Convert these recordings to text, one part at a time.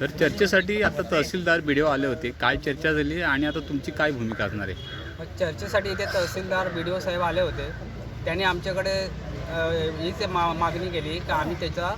तर चर्चेसाठी आता तहसीलदार बीडीओ आले होते. काय चर्चा झाली आणि आता तुमची काय भूमिका असणार आहे? चर्चेसाठी इथे तहसीलदार बी डी ओ साहेब आले होते. त्यांनी आमच्याकडे हीच मा मागणी केली की आम्ही त्याचा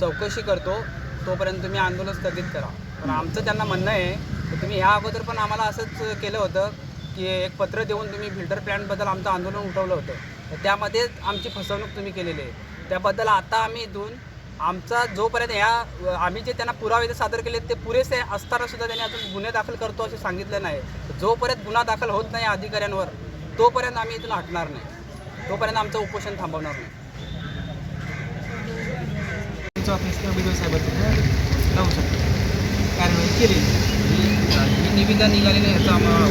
चौकशी करतो. तोपर्यंत तुम्ही आंदोलन स्थगित करा. पण आमचं त्यांना म्हणणं आहे की तुम्ही ह्या अगोदर पण आम्हाला असंच केलं होतं की एक पत्र देऊन तुम्ही फिल्टर प्लॅनबद्दल आमचं आंदोलन उठवलं होतं. तर त्यामध्येच आमची फसवणूक तुम्ही केलेली आहे. त्याबद्दल आता आम्ही इथून आमचा जोपर्यंत ह्या आम्ही जे त्यांना पुरावे इथे सादर केले ते पुरेसे असताना सुद्धा त्यांनी अजून गुन्हे दाखल करतो असे सांगितलं नाही. जोपर्यंत गुन्हा दाखल होत नाही अधिकाऱ्यांवर तोपर्यंत आम्ही इथून हटणार नाही. तोपर्यंत आमचं उपोषण थांबवणार नाही. लावू शकतो कारवाई केली. निविदा निघाली नाही याचा आम्हाला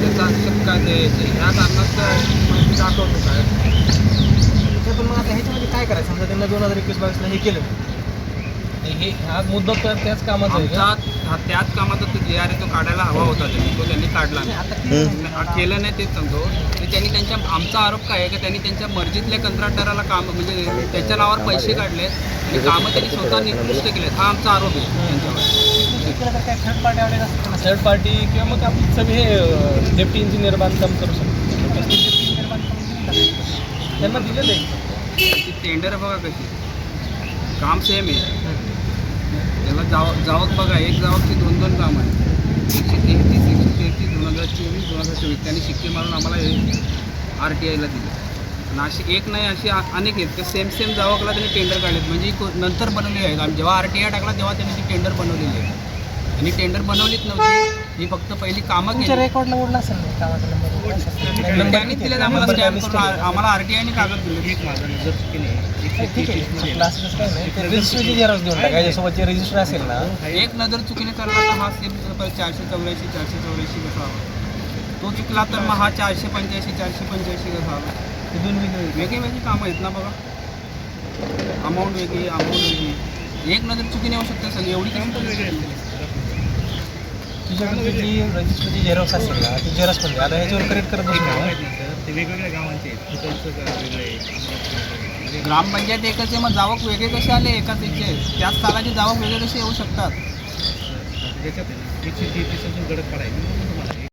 त्याचा काय द्यायचं? ह्या कारणात दाखवतो काय तर पण मग आता ह्याच्यामध्ये काय करायचं समजा त्यांना दोन हजार एकवीस बावीसला हे केलं. हे हा मुद्दा तर त्याच कामाचा आहे आमचा? हा त्याच कामाचा तो जे आर तो काढायला हवा होता त्यांनी. तो त्यांनी काढला नाही. आता केलं नाही. हा, केलं नाही तेच सांगतो. की त्यांनी त्यांच्या आमचा आरोप काय आहे की त्यांनी त्यांच्या मर्जीतल्या कंत्राटदाराला काम म्हणजे त्याच्या नावावर पैसे काढले. आणि कामं त्यांनी स्वतः निकृष्ट केलेत. हा आमचा आरोप आहे त्यांच्यावर. केलं थर्ड पार्टी आवडेल असतं का? थर्ड पार्टी किंवा मग आपण सगळे हे डेप्टी इंजिनियर बांधकाम करू शकतो? त्यांना दिलेलं आहे. त्याची टेंडर बघा कशी. काम सेम आहे. त्याला जाव जावक बघा एक जावकची दोन दोन काम आहे एकशे तेहतीस एकशे तेहतीस दोन हजार चोवीस दोन हजार चोवीस. त्यांनी शिक्के मारून आम्हाला हे आर टी आयला दिले. आणि अशी एक नाही अशी अनेक आहेत. त्या सेम सेम जावकला त्यांनी टेंडर काढलेत. म्हणजे को- नंतर बनवलेली आहेत. आम्ही जेव्हा आर टी आय टाकला तेव्हा त्यांनी ती टेंडर बनवलेली आहे आणि टेंडर बनवलीच नव्हती. ही फक्त पहिली कामं तुमच्या केली. रेकॉर्डला उडला असेल ना कामाचा नंबर आणि त्यांनी दिलेत आम्हाला स्टॅम्प करून आ- आम्हाला आर टी आयने कागद दिले ठीक आहे. काय नाही. रजिस्टरची झेरॉक्स देऊन टाका. याच्यासोबत जे रजिस्टर असेल ना. एक नजर चुकीने चालला तर हा सेम चारशे चौऱ्याऐंशी चारशे चौऱ्याऐंशी कसा हवा तो चुकला तर मग हा चारशे पंच्याऐंशी चारशे पंच्याऐंशी कसा हवा ते दोन वेगळे वेगळी वेगळी कामं आहेत ना बघा. अमाऊंट वेगळी अमाऊंट वेगळी. एक नजर चुकीने येऊ शकते सगळी. एवढी कशी तुझ्याकडे जी रजिस्टरची झेरॉक्स असेल ना ती झेरॉक्स पण आता ह्याच्यावर करेक्ट करत. ते वेगवेगळ्या गावांचे ग्रामपंचायत एकच आहे मग जावक वेगळे कसे आले? एकाच याचे त्याच सालाचे जावक वेगळे कसे येऊ शकतात? त्याच्यात एकशे तेहतीस गडद पडायची